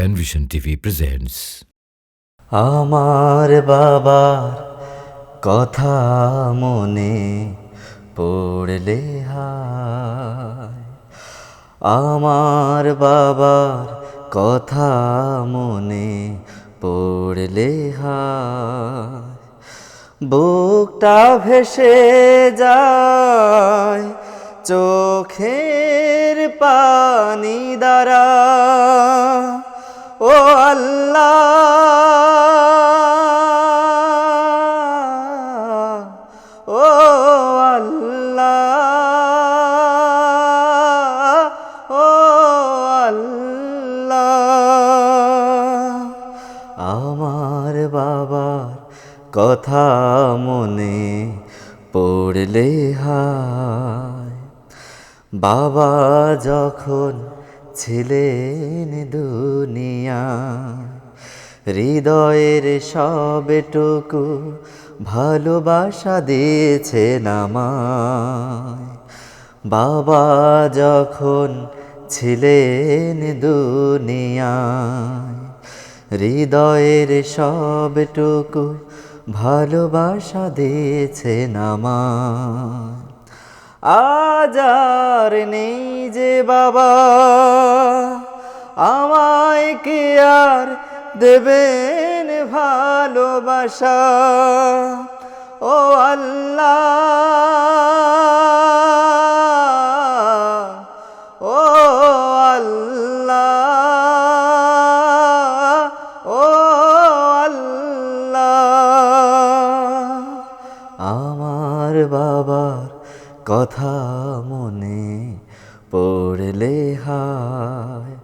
Penvision TV presents আমার বাবার কথা মনে পড়লে আমার বাবার কথা মনে পড়লে বুকটা ভেসে যায়, চোখের পানি দ্বারা আল্লাহ। ও আল্লাহ। ও আল্লাহ। আমার বাবার কথা মনে পড়লে হায়। বাবা যখন ছিলেন দুনিয়া। হৃদয়ের সবটুকু ভালোবাসা দিয়েছেন আমায়। বাবা যখন ছিলেন দুনিয়ায়, হৃদয়ের সবটুকু ভালোবাসা দিয়েছেন আমায়। আজ আর নেই যে বাবা। আমায় কে আর দেবেন ভালোবাসা? ও আল্লাহ ও আল্লাহ ও আল্লাহ। আমার বাবার কথা মনে পড়লে হায়,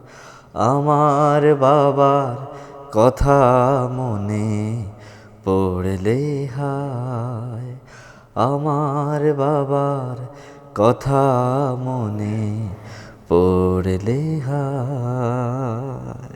আমার বাবার কথা মনে পড়লে হায়, আমার বাবার কথা মনে পড়লে হায়।